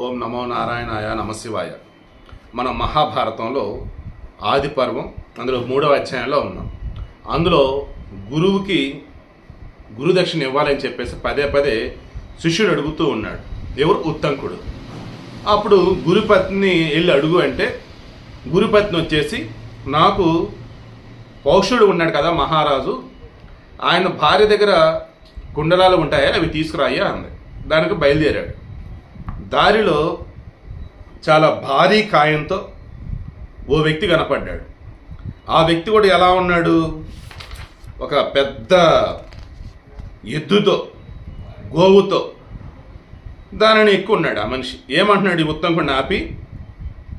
ఓం నమో నారాయణాయ నమశివాయ. మన మహాభారతంలో ఆది పర్వం అందులో మూడవ అధ్యాయంలో ఉన్నాం. అందులో గురువుకి గురుదక్షిణ ఇవ్వాలని చెప్పేసి పదే పదే శిష్యుడు అడుగుతూ ఉన్నాడు. ఎవరు? ఉత్తంకుడు. అప్పుడు గురుపత్ని వెళ్ళి అడుగు అంటే గురుపత్ని వచ్చేసి నాకు పౌషుడు ఉన్నాడు కదా మహారాజు ఆయన భార్య దగ్గర కుండలాలు ఉంటాయా? అవి తీసుకురాయ్యా అంది. దానికి బయలుదేరాడు. దారిలో చాలా భారీ కాయంతో ఓ వ్యక్తి కనపడ్డాడు. ఆ వ్యక్తి కూడా ఎలా ఉన్నాడు? ఒక పెద్ద ఎద్దుతో గోవుతో. దానిని ఎక్కువ ఉన్నాడు ఆ మనిషి. ఏమంటున్నాడు? ఈ ఉత్తంకుడిని ఆపి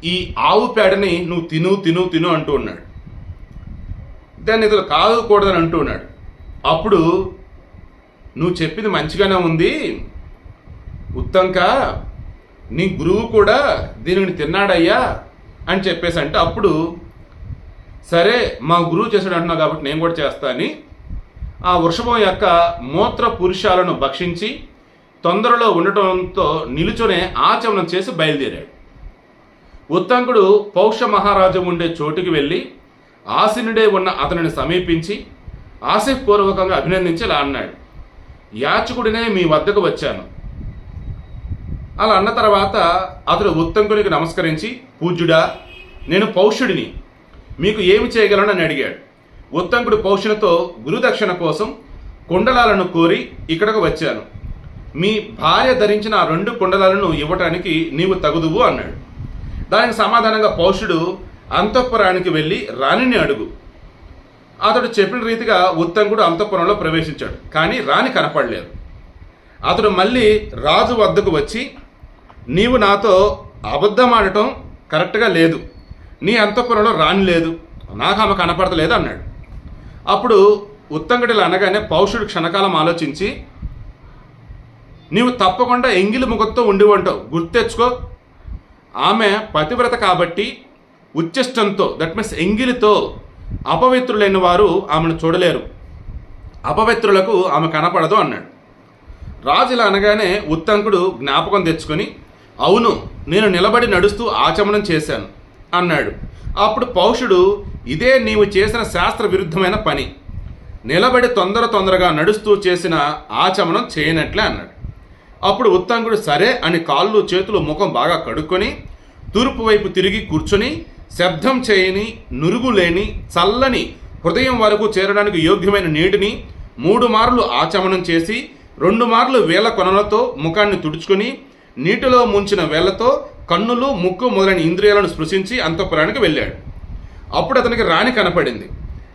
ఈ ఆవు పేడని నువ్వు తిను తిను తిను అంటూ ఉన్నాడు. దాన్ని ఇతను కాదుకూడదని అంటూ ఉన్నాడు. అప్పుడు నువ్వు చెప్పింది మంచిగానే ఉంది. ఉత్తంక నీ గురువు కూడా దీనిని తిన్నాడయ్యా అని చెప్పేసి అంటే అప్పుడు సరే మా గురువు చేశాడు అంటున్నావు కాబట్టి నేను కూడా చేస్తా అని ఆ వృషభం యొక్క మూత్ర పురుషాలను భక్షించి తొందరలో ఉండటంతో నిలుచునే ఆచమనం చేసి బయలుదేరాడు. ఉత్తంకుడు పౌష మహారాజు ఉండే చోటుకి వెళ్ళి ఆసీనుడే ఉన్న అతనిని సమీపించి ఆశయపూర్వకంగా అభినందించి ఇలా అన్నాడు. యాచకుడినే మీ వద్దకు వచ్చాను. అలా అన్న తర్వాత అతడు ఉత్తంకునికి నమస్కరించి పూజ్యుడా నేను పౌష్యుడిని. మీకు ఏమి చేయగలను? అని అడిగాడు. ఉత్తంకుడు పౌష్యునితో గురుదక్షిణ కోసం కుండలాలను కోరి ఇక్కడకు వచ్చాను. మీ భార్య ధరించిన ఆ రెండు కుండలాలను ఇవ్వటానికి నీవు తగుదువు అన్నాడు. దానికి సమాధానంగా పౌషుడు అంతఃపురానికి వెళ్ళి రాణిని అడుగు. అతడు చెప్పిన రీతిగా ఉత్తంకుడు అంతఃపురంలో ప్రవేశించాడు కానీ రాణి కనపడలేదు. అతడు మళ్ళీ రాజు వద్దకు వచ్చి నీవు నాతో అబద్ధం ఆడటం కరెక్ట్గా లేదు. నీ అంతఃపురంలో రాని లేదు. నాకు ఆమె కనపడతలేదు అన్నాడు. అప్పుడు ఉత్తంగడిలు అనగానే పౌషుడు క్షణకాలం ఆలోచించి నీవు తప్పకుండా ఎంగిలి ముఖంతో ఉండి ఉంటావు గుర్తెచ్చుకో. ఆమె పతివ్రత కాబట్టి ఉచ్చిష్టంతో దట్ మీన్స్ ఎంగిలితో అపవిత్రులైన వారు ఆమెను చూడలేరు. అపవిత్రులకు ఆమె కనపడదు అన్నాడు. రాజులు అనగానే ఉత్తంకుడు జ్ఞాపకం తెచ్చుకొని అవును నేను నిలబడి నడుస్తూ ఆచమనం చేశాను అన్నాడు. అప్పుడు పౌషుడు ఇదే నీవు చేసిన శాస్త్ర విరుద్ధమైన పని. నిలబడి తొందర తొందరగా నడుస్తూ చేసిన ఆచమనం చేయనట్లే అన్నాడు. అప్పుడు ఉత్తంకుడు సరే అని కాళ్ళు చేతులు ముఖం బాగా కడుక్కొని తూర్పు వైపు తిరిగి కూర్చొని శబ్దం చేయని నురుగు లేని చల్లని హృదయం వరకు చేరడానికి యోగ్యమైన నీటిని మూడు మార్లు ఆచమనం చేసి రెండు మార్లు వేల కొనలతో ముఖాన్ని తుడుచుకొని నీటిలో ముంచిన వేళ్ళతో కన్నులు ముక్కు మొదలైన ఇంద్రియాలను స్పృశించి అంతఃపురానికి వెళ్ళాడు. అప్పుడు అతనికి రాణి కనపడింది.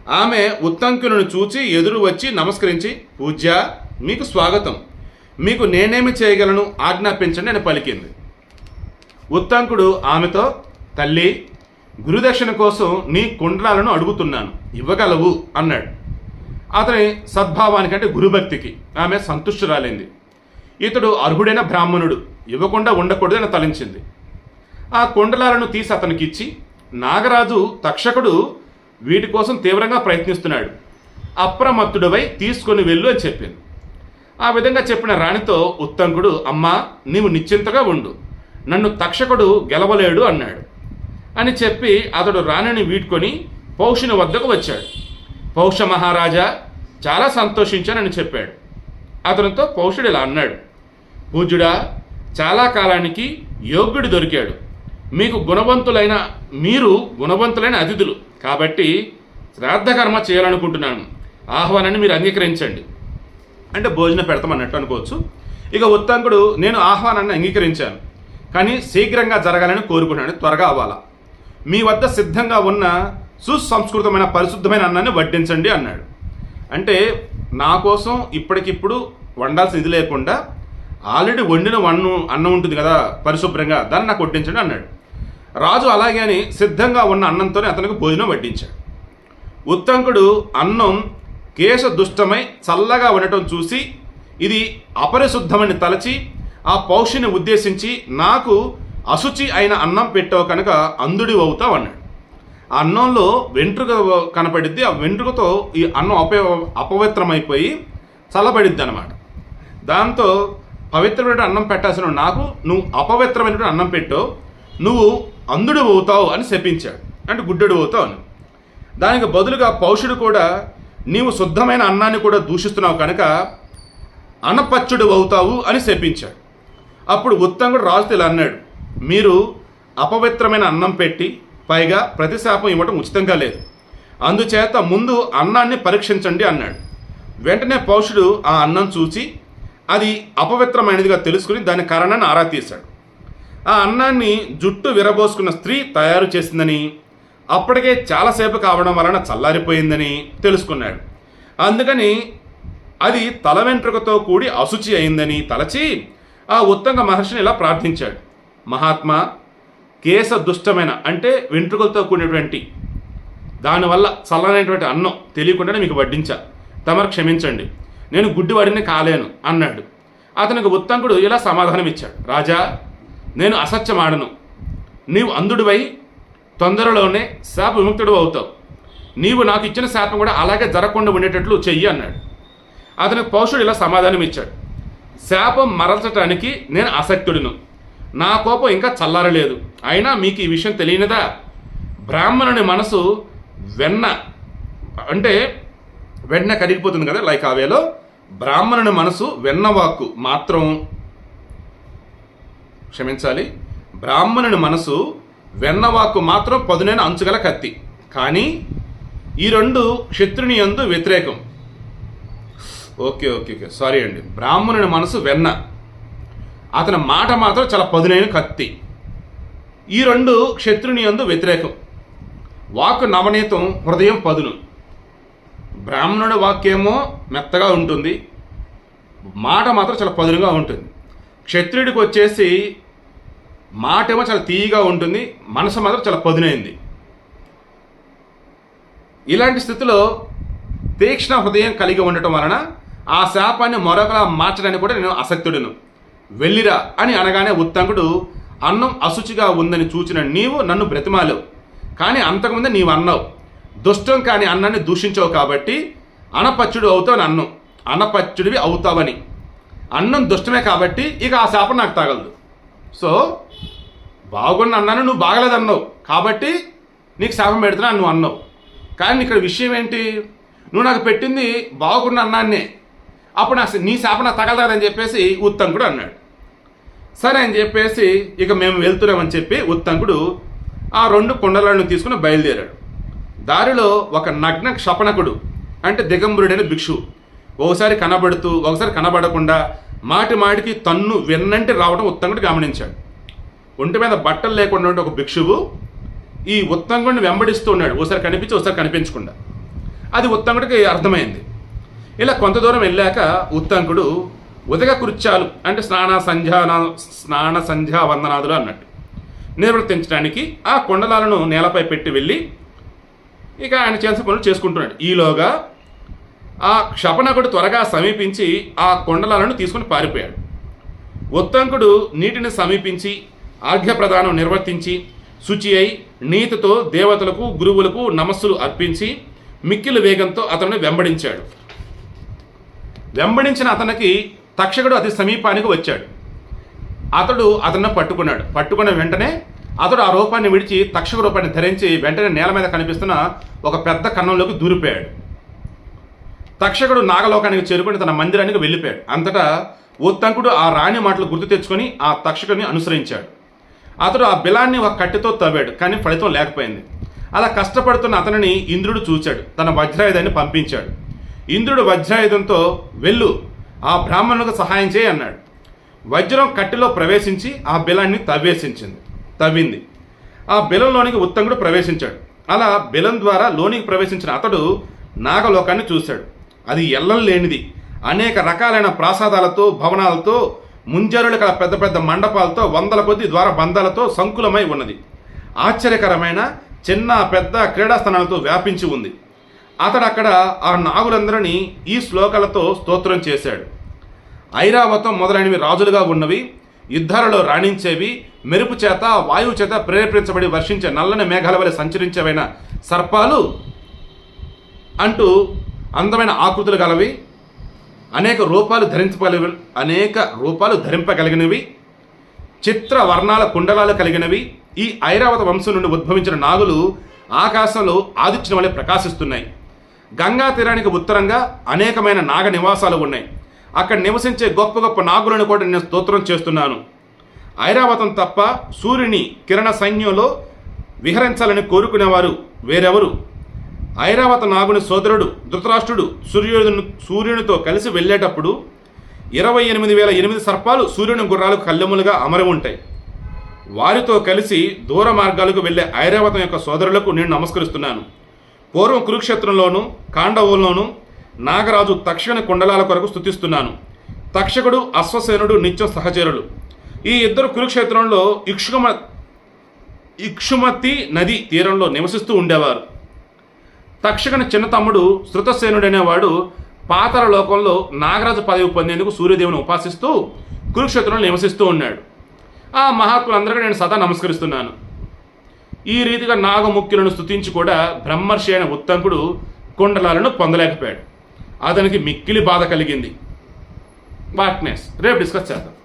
ఆమె ఉత్తంకులను చూచి ఎదురు వచ్చి నమస్కరించి పూజ్య మీకు స్వాగతం. మీకు నేనేమి చేయగలను? ఆజ్ఞాపించండి అని పలికింది. ఉత్తంకుడు ఆమెతో తల్లి గురుదక్షిణ కోసం నీ కుండలాలను అడుగుతున్నాను. ఇవ్వగలవు అన్నాడు. అతని సద్భావానికంటే గురుభక్తికి ఆమె సంతుష్టురాలైంది. ఇతడు అర్హుడైన బ్రాహ్మణుడు. ఇవ్వకుండా ఉండకూడదని తలించింది. ఆ కుండలాలను తీసి అతనికి ఇచ్చి నాగరాజు తక్షకుడు వీటి కోసం తీవ్రంగా ప్రయత్నిస్తున్నాడు. అప్రమత్తుడవై తీసుకొని వెళ్ళు అని చెప్పింది. ఆ విధంగా చెప్పిన రాణితో ఉత్తంకుడు అమ్మా నీవు నిశ్చింతగా ఉండు. నన్ను తక్షకుడు గెలవలేడు అన్నాడు. అని చెప్పి అతడు రాణిని వీడ్కొని పౌషుని వద్దకు వచ్చాడు. పౌష మహారాజా చాలా సంతోషించానని చెప్పాడు. అతనితో పౌషుడు ఇలా అన్నాడు. పూజుడా చాలా కాలానికి యోగ్యుడు దొరికాడు. మీకు గుణవంతులైన మీరు గుణవంతులైన అతిథులు. కాబట్టి శ్రాద్ధకర్మ చేయాలనుకుంటున్నాను. ఆహ్వానాన్ని మీరు అంగీకరించండి. అంటే భోజనం పెడతామన్నట్టు అనుకోవచ్చు. ఇక ఉత్తంకుడు నేను ఆహ్వానాన్ని అంగీకరించాను. కానీ శీఘ్రంగా జరగాలని కోరుకున్నాను త్వరగా అవ్వాలా. మీ వద్ద సిద్ధంగా ఉన్న సుసంస్కృతమైన పరిశుద్ధమైన అన్నాన్ని వడ్డించండి అన్నాడు. అంటే నా కోసం ఇప్పటికిప్పుడు వండాల్సిన ఇది లేకుండా ఆల్రెడీ వండిన వన్ను అన్నం ఉంటుంది కదా పరిశుభ్రంగా దాన్ని నాకు వడ్డించండి అన్నాడు. రాజు అలాగే అని సిద్ధంగా ఉన్న అన్నంతోనే అతనికి భోజనం వడ్డించాడు. ఉత్తంకుడు అన్నం కేశ దుష్టమై చల్లగా ఉండటం చూసి ఇది అపరిశుద్ధమని తలచి ఆ పౌషిని ఉద్దేశించి నాకు అశుచి అయిన అన్నం పెట్టావు కనుక అందుడి అవుతావు అన్నాడు. ఆ అన్నంలో వెంట్రుక కనపడిద్ది ఆ వెంట్రుకతో ఈ అన్నం అప అపవిత్రమైపోయి చల్లబడిద్ది అనమాట దాంతో పవిత్రమైన అన్నం పెట్టాల్సిన నాకు నువ్వు అపవిత్రమైనటువంటి అన్నం పెట్టు నువ్వు అందుడు అవుతావు అని శపించాడు. అంటే గుడ్డడు అవుతావు అని. దానికి బదులుగా పౌషుడు కూడా నీవు శుద్ధమైన అన్నాన్ని కూడా దూషిస్తున్నావు కనుక అనపచ్చుడు అవుతావు అని శపించాడు. అప్పుడు ఉత్తంగుడు రాజుతో ఇలా అన్నాడు మీరు అపవిత్రమైన అన్నం పెట్టి పైగా ప్రతిశాపం ఇవ్వటం ఉచితంగా లేదు. అందుచేత ముందు అన్నాన్ని పరీక్షించండి అన్నాడు. వెంటనే పౌషుడు ఆ అన్నం చూసి అది అపవిత్రమైనదిగా తెలుసుకుని దాని కారణాన్ని ఆరా తీశాడు. ఆ అన్నాన్ని జుట్టు విరబోసుకున్న స్త్రీ తయారు చేసిందని అప్పటికే చాలాసేపు కావడం వలన చల్లారిపోయిందని తెలుసుకున్నాడు. అందుకని అది తల వెంట్రుకతో కూడి అశుచి అయిందని తలచి ఆ ఉత్తంగ మహర్షిని ఇలా ప్రార్థించాడు. మహాత్మా కేశ దుష్టమైన అంటే వెంట్రుకలతో కూడినటువంటి దానివల్ల చల్లనైనటువంటి అన్నం తెలియకుండానే మీకు వడ్డించా. తమరు క్షమించండి. నేను గుడ్డివాడిని కాలేను అన్నాడు. అతనికి ఉత్తంకుడు ఇలా సమాధానం ఇచ్చాడు రాజా నేను అసత్యమాడను. నీవు అందుడివై తొందరలోనే శాప విముక్తుడు అవుతావు. నీవు నాకు ఇచ్చిన శాపం కూడా అలాగే జరగకుండా ఉండేటట్లు చెయ్యి అన్నాడు. అతనికి పౌషుడు ఇలా సమాధానం ఇచ్చాడు శాపం మరల్చటానికి నేను అసక్తుడిను. నా కోపం ఇంకా చల్లారలేదు. అయినా మీకు ఈ విషయం తెలియనిదా? బ్రాహ్మణుని మనసు వెన్న అంటే వెన్న కరిగిపోతుంది కదా లైక్ ఆవేలో బ్రాహ్మణుని మనసు వెన్నవాక్కు మాత్రం క్షమించాలి. బ్రాహ్మణుని మనసు వెన్నవాక్కు మాత్రం పదునైన అంచుగల కత్తి. కానీ ఈ రెండు క్షత్రుని యందు వ్యతిరేకం. ఓకే ఓకే ఓకే సారీ అండి. బ్రాహ్మణుని మనసు వెన్న. అతని మాట మాత్రం చాలా పదునైన కత్తి. ఈ రెండు క్షత్రుని యందు వ్యతిరేకం. వాక్ నవనీతం హృదయం పదును. బ్రాహ్మణుడి వాక్యమో మెత్తగా ఉంటుంది. మాట మాత్రం చాలా పదునుగా ఉంటుంది. క్షత్రియుడికి వచ్చేసి మాట ఏమో చాలా తీయగా ఉంటుంది. మనసు మాత్రం చాలా పదునైంది. ఇలాంటి స్థితిలో తీక్షణ హృదయం కలిగి ఉండటం వలన ఆ శాపాన్ని మరొకలా మార్చడానికి కూడా నేను అసక్తుడును వెళ్ళిరా అని అనగానే ఉత్తంకుడు అన్నం అశుచిగా ఉందని చూచిన నీవు నన్ను బ్రతిమాలేవు. కానీ అంతకుముందే నీవు అన్నావు. దుష్టం కాని అన్నాన్ని దూషించావు కాబట్టి అనపచ్చుడు అవుతావు అన్నం. అనపచ్చుడివి అవుతావని. అన్నం దుష్టమే కాబట్టి ఇక ఆ శాపం నాకు తగలదు. సో బాగున్న అన్నాను నువ్వు బాగలేదన్నావు కాబట్టి నీకు శాపం పెడుతున్నా నువ్వు అన్నావు. కానీ ఇక్కడ విషయం ఏంటి? నువ్వు నాకు పెట్టింది బాగున్న అన్నాన్నే. అప్పుడు నాకు నీ శాపం నాకు తగలదని చెప్పేసి ఉత్తంకుడు అన్నాడు. సరే అని చెప్పేసి ఇక మేము వెళ్తున్నామని చెప్పి ఉత్తంకుడు ఆ రెండు కుండలను తీసుకుని బయలుదేరాడు. దారిలో ఒక నగ్న క్షపణకుడు అంటే దిగంబరుడైన భిక్షు. ఒకసారి కనబడుతూ ఒకసారి కనబడకుండా మాటి మాటికి తన్ను వెన్నంటి రావడం ఉత్తంకుడు గమనించాడు. ఒంటి మీద బట్టలు లేకుండా ఉండే ఒక భిక్షువు ఈ ఉత్తంగుడిని వెంబడిస్తూ ఉన్నాడు. ఒకసారి కనిపించి ఒకసారి కనిపించకుండా. అది ఉత్తంకుడికి అర్థమైంది. ఇలా కొంత దూరం వెళ్ళాక ఉత్తంకుడు ఉదక కృత్యాలు అంటే స్నాన సంధ్యాన స్నాన సంధ్యా వందనాదులు అన్నట్టు. నిర్వర్తించడానికి ఆ కొండలాలను నేలపై పెట్టి వెళ్ళి ఇక ఆయన చేసిన పనులు చేసుకుంటున్నాడు. ఈలోగా ఆ క్షపణకుడు త్వరగా సమీపించి ఆ కొండలాలను తీసుకుని పారిపోయాడు. ఉత్తంకుడు నీటిని సమీపించి ఆర్ఘ్యప్రదానం నిర్వర్తించి శుచి అయి నీతితో దేవతలకు గురువులకు నమస్సులు అర్పించి మిక్కిలి వేగంతో అతను వెంబడించాడు. వెంబడించిన అతనికి తక్షకుడు అతి సమీపానికి వచ్చాడు. అతడు అతన్ని పట్టుకున్నాడు. పట్టుకున్న వెంటనే అతడు ఆ రూపాన్ని విడిచి తక్షక రూపాన్ని ధరించి వెంటనే నేల మీద కనిపిస్తున్న ఒక పెద్ద కన్నంలోకి దూరిపోయాడు. తక్షకుడు నాగలోకానికి చేరుకుని తన మందిరానికి వెళ్ళిపోయాడు. అంతటా ఉత్తంకుడు ఆ రాణి మాటలు గుర్తు తెచ్చుకొని ఆ తక్షకుడిని అనుసరించాడు. అతడు ఆ బిలాన్ని ఒక కట్టెతో తవ్వాడు కానీ ఫలితం లేకపోయింది. అలా కష్టపడుతున్న అతనిని ఇంద్రుడు చూచాడు తన వజ్రాయుధాన్ని పంపించాడు. ఇంద్రుడు వజ్రాయుధంతో వెళ్ళు ఆ బ్రాహ్మణులకు సహాయం చేయి అన్నాడు. వజ్రం కట్టెలో ప్రవేశించి ఆ బిలాన్ని తవ్వేసించింది. తవ్వింది. ఆ బిలంలోనికి ఉత్తంగుడు ప్రవేశించాడు. అలా బిలం ద్వారా లోనికి ప్రవేశించిన అతడు నాగలోకాన్ని చూశాడు. అది ఎల్లం లేనిది. అనేక రకాలైన ప్రాసాదాలతో భవనాలతో ముంజరులు కల పెద్ద పెద్ద మండపాలతో వందల కొద్ది ద్వార బంధాలతో సంకులమై ఉన్నది. ఆశ్చర్యకరమైన చిన్న పెద్ద క్రీడాస్థానాలతో వ్యాపించి ఉంది. అతడు అక్కడ ఆ నాగులందరినీ ఈ శ్లోకాలతో స్తోత్రం చేశాడు. ఐరావతం మొదలైనవి రాజులుగా ఉన్నవి. యుద్ధాలలో రాణించేవి మెరుపు చేత వాయువు చేత ప్రేరేపించబడి వర్షించే నల్లని మేఘాల వలె సంచరించేవైన సర్పాలు అంటూ అందమైన ఆకృతులు గలవి. అనేక రూపాలు ధరించగలిగి అనేక రూపాలు ధరింపగలిగినవి. చిత్ర వర్ణాల కుండలాలు కలిగినవి. ఈ ఐరావత వంశం నుండి ఉద్భవించిన నాగులు ఆకాశంలో ఆదిత్యం వలె ప్రకాశిస్తున్నాయి. గంగా తీరానికి ఉత్తరంగా అనేకమైన నాగ నివాసాలు ఉన్నాయి. అక్కడ నివసించే గొప్ప గొప్ప నాగులను కూడా నేను స్తోత్రం చేస్తున్నాను. ఐరావతం తప్ప సూర్యుని కిరణ సైన్యంలో విహరించాలని కోరుకునేవారు వేరెవరు? ఐరావత నాగుని సోదరుడు ధృతరాష్ట్రుడు సూర్యుడు సూర్యునితో కలిసి వెళ్ళేటప్పుడు ఇరవై ఎనిమిది వేల ఎనిమిది సర్పాలు సూర్యుని గుర్రాలకు కళ్ళెములుగా అమరి ఉంటాయి. వారితో కలిసి దూర మార్గాలకు వెళ్ళే ఐరావతం యొక్క సోదరులకు నేను నమస్కరిస్తున్నాను. పూర్వం కురుక్షేత్రంలోను కాండవుల్లోనూ నాగరాజు తక్షణ కుండలాల కొరకు స్థుతిస్తున్నాను తక్షకుడు అశ్వసేనుడు నిత్యం సహచరులు. ఈ ఇద్దరు కురుక్షేత్రంలో ఇక్షుమ ఇక్షుమతి నది తీరంలో నివసిస్తూ ఉండేవారు. తక్షకుని చిన్న తమ్ముడు శృతసేనుడనేవాడు పాతర లోకంలో నాగరాజు పదవి పొందేందుకు సూర్యదేవుని ఉపాసిస్తూ కురుక్షేత్రంలో నివసిస్తూ ఉన్నాడు. ఆ మహాత్ములందరికీ నేను సదా నమస్కరిస్తున్నాను. ఈ రీతిగా నాగముఖ్యులను స్తుతించి కూడా బ్రహ్మర్షి అయిన ఉత్తంకుడు కుండలాలను పొందలేకపోయాడు. అతనికి మిక్కిలి బాధ కలిగింది. వాట్నెస్ రేపు డిస్కస్ చేద్దాం.